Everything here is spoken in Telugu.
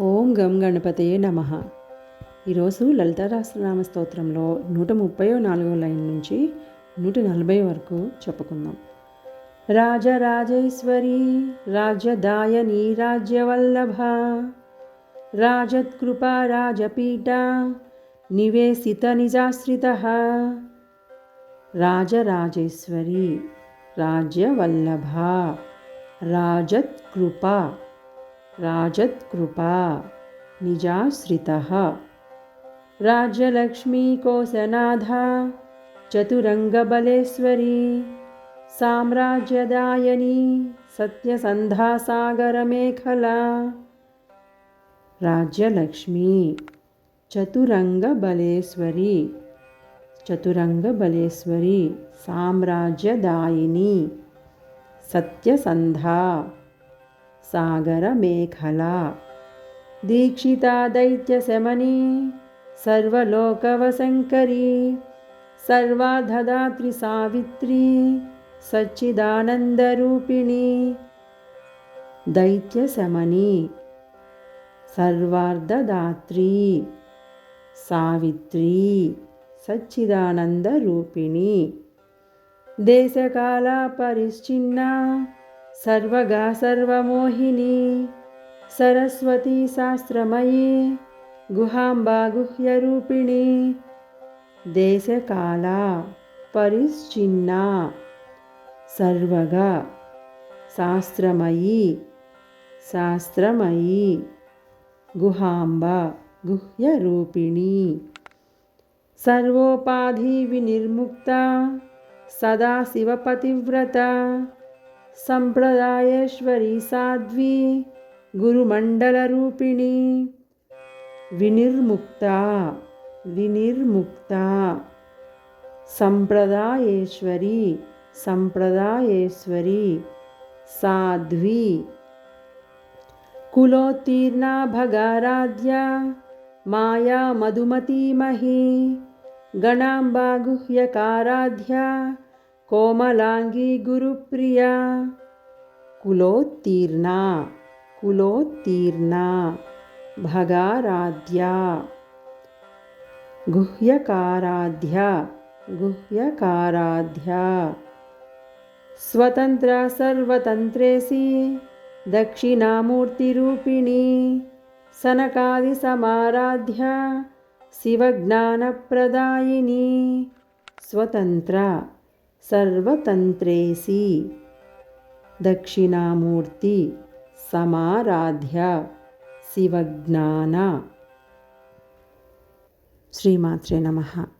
ఓం గం గణపతయే నమ. ఈరోజు లలిత స్తోత్రంలో నూట ముప్పై నాలుగో లైన్ నుంచి నూట నలభై వరకు చెప్పుకుందాం. రాజరాజేశ్వరి రాజదాయని రాజ్యవల్లభ రాజత్కృపా రాజపీఠ నివేశిత నిజాశ్రిత రాజరాజేశ్వరి రాజ్యవల్లభ రాజత్కృపా రాజత్కృపా నిజాశ్రిత రాజ్యలక్ష్మీ కోసనాథ చతురంగబలేశ్వరీ సామ్రాజ్యదాయని సత్యసంధాసాగరమేఖలా రాజ్యలక్ష్మి చతురంగబలేశ్వరి చతురంగబలేశ్వరి సామ్రాజ్యదాయిని సత్యసంధా सागरमेखला दीक्षिता दैत्यशमनी सर्वलोकवशङ्करी सर्वाधदात्रि सावित्री सच्चिदानन्दरूपिणी। दैत्यशमनी सर्वार्धदात्री सावित्री सच्चिदानन्दरूपिणी సర్వగా సర్వమోహిని సరస్వతి శాస్త్రమయీ గుహాంబా గుహ్యరూపిణి దేశకాల పరిశ్చిన్న సర్వగా శాస్త్రమయీ శాస్త్రమయీ గుహాంబ గుహ్యరూపిణి. సర్వోపాధి వినిర్ముక్త సదాశివపతివ్రత सम्प्रदायेश्वरी साध्वी गुरुमण्डलरूपिणी। विनिर्मुक्ता विनिर्मुक्ता। सम्प्रदायेश्वरी सम्प्रदायेश्वरी। साध्वी। कुलोत्तीर्णा भगाराध्या माया मधुमतीमही। गणाम्बा गुह्यकाराध्या కోమలాంగి గురుప్రియ. కులోత్తీర్ణ కులోత్తీర్ణ భగారాధ్య. గుహ్యకారాధ్య గుహ్యకారాధ్య. స్వతంత్ర సర్వతంత్రేసి దక్షిణామూర్తిరూపిణి సనకాది సమారాధ్య శివజ్ఞానప్రదాయిని. స్వతంత్ర सर्वतन्त्रेसी। दक्षिणामूर्ति समाराध्या शिवज्ञाना। श्रीमात्रे नमः।